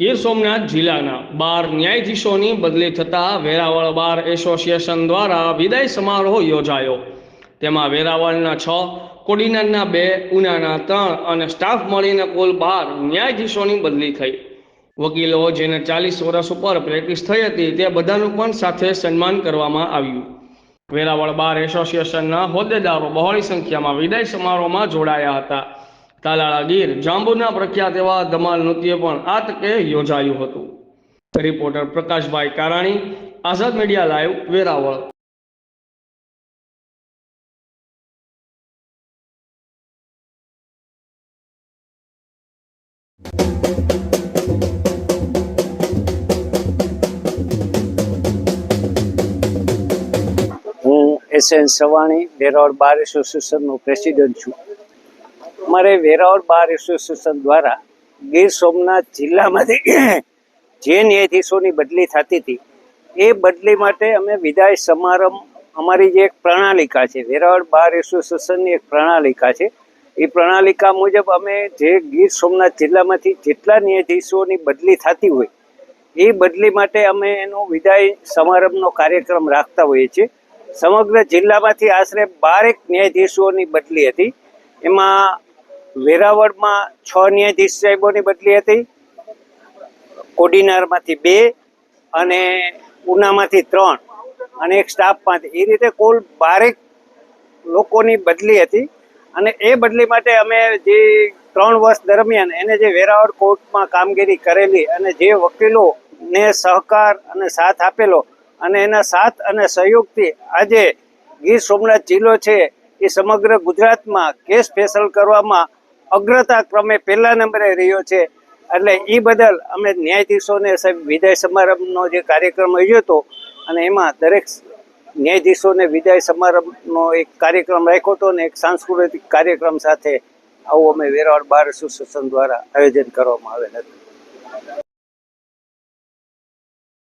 ગીર સોમનાથ જિલ્લાના બાર ન્યાયાધીશોની બદલી થતા વેરાવળ બાર એસોસિએશન દ્વારા વિદાય સમારોહ યોજાયો. તેમાં વેરાવળના છ, કોડીનારના બે, ઉનાના ત્રણ અને સ્ટાફ મળીને કુલ બાર ન્યાયાધીશોની બદલી થઈ. વકીલો જેને ચાલીસ વર્ષ ઉપર પ્રેક્ટિસ થઈ હતી તે બધાનું પણ સાથે સન્માન કરવામાં આવ્યું. વેરાવળ બાર એસોસિએશનના હોદ્દેદારો બહોળી સંખ્યામાં વિદાય સમારોહમાં જોડાયા હતા. તાલાળા ગીર જાંબુના પ્રખ્યાત એવા ધમાલ નૃત્ય પણ આ તકે યોજાયું હતું. Reporter Prakashbhai Karani, Azad media live, Veraval. હું S N Savani Veraval bar એસોસિએશનનો president છું. અમારે વેરાવળ બાર એસોસિએશન દ્વારા ગીર સોમનાથ જિલ્લામાંથી જે ન્યાયાધીશોની બદલી થતી હતી, એ બદલી માટે અમે વિદાય સમારંભ, અમારી જે એક પ્રણાલિકા છે, વેરાવળ બાર એસોસિએશનની એક પ્રણાલિકા છે, એ પ્રણાલિકા મુજબ અમે જે ગીર સોમનાથ જિલ્લામાંથી જેટલા ન્યાયાધીશોની બદલી થતી હોય, એ બદલી માટે અમે એનો વિદાય સમારંભનો કાર્યક્રમ રાખતા હોઈએ છીએ. સમગ્ર જિલ્લામાંથી આશરે બારેક ન્યાયાધીશોની બદલી હતી. એમાં વેરાવળમાં છ ન્યાયાધીશ સાહેબોની બદલી હતી. કોડીનારમાંથી બે અને ઉનામાંથી ત્રણ અને એક સ્ટાફમાંથી. એ રીતે કુલ બારેક લોકોની બદલી હતી અને એ બદલી માટે અમે જે ત્રણ વર્ષ દરમિયાન એને જે વેરાવળ કોર્ટમાં કામગીરી કરેલી અને જે વકીલોને સહકાર અને સાથ આપેલો અને એના સાથ અને સહયોગથી આજે ગીર સોમનાથ જિલ્લો છે એ સમગ્ર ગુજરાતમાં કેસ ફેસલ કરવામાં અગ્રતા ક્રમે પહેલા નંબરે રહ્યો છે. એટલે એ બદલ અમે ન્યાયાધીશોને સાહેબ વિદાય સમારંભનો જે કાર્યક્રમ યોજ્યો હતો, અને એમાં દરેક ન્યાયાધીશોને વિદાય સમારંભનો એક કાર્યક્રમ રાખ્યો હતો અને એક સાંસ્કૃતિક કાર્યક્રમ સાથે આવું અમે વેરાવળ બાર એસોસિએશન દ્વારા આયોજન કરવામાં આવેલ હતું.